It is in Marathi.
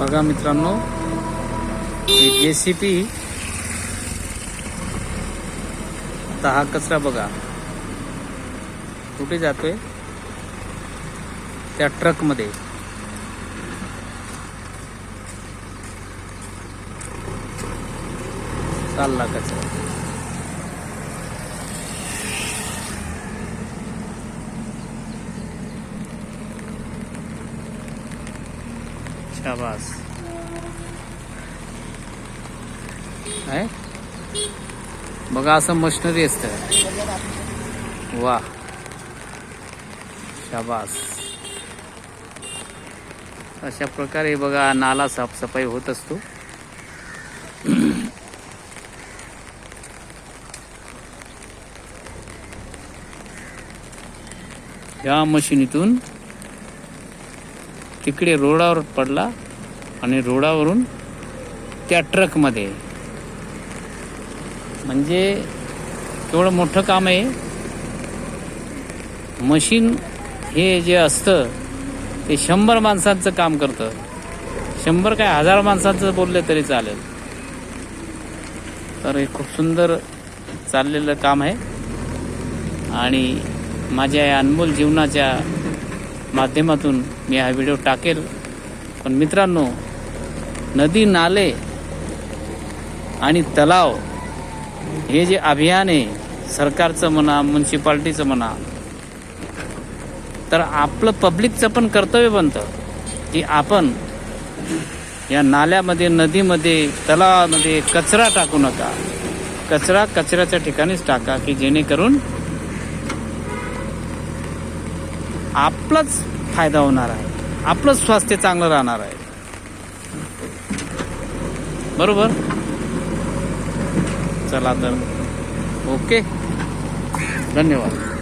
बघा मित्रांनो जे सी पी आता हा कचरा बघा. कुठे जातोय? त्या ट्रकमध्ये. चालला कचरा. शाबास आहे? बघा असं मशिनरी असतं. वा. शाबास. अशा प्रकारे बघा नाला साफसफाई होत असतो. या मशिनीतून तिकडे रोडावर पडला आणि रोडावरून त्या ट्रकमध्ये. म्हणजे एवढं मोठं काम आहे. मशीन हे जे असतं ते शंभर माणसांचं काम करतं. शंभर काय हजार माणसांचं बोलले तरी चालेल. तर हे खूप सुंदर चाललेलं काम आहे. आणि माझ्या या अनमोल जीवनाच्या माध्यमातून मी हा व्हिडिओ टाकेल. पण मित्रांनो नदी नाले आणि तलाव हे जे अभियान आहे सरकारचं म्हणा म्युन्सिपाल्टीचं म्हणा तर आपलं पब्लिकचं पण कर्तव्य बनतं की आपण या नाल्यामध्ये नदीमध्ये तलावामध्ये कचरा टाकू नका. कचरा कचऱ्याच्या ठिकाणीच टाका की जेणेकरून आपलाच फायदा होणार आहे. आपलंच स्वास्थ्य चांगलं राहणार आहे. बरोबर? चला तर. ओके. धन्यवाद.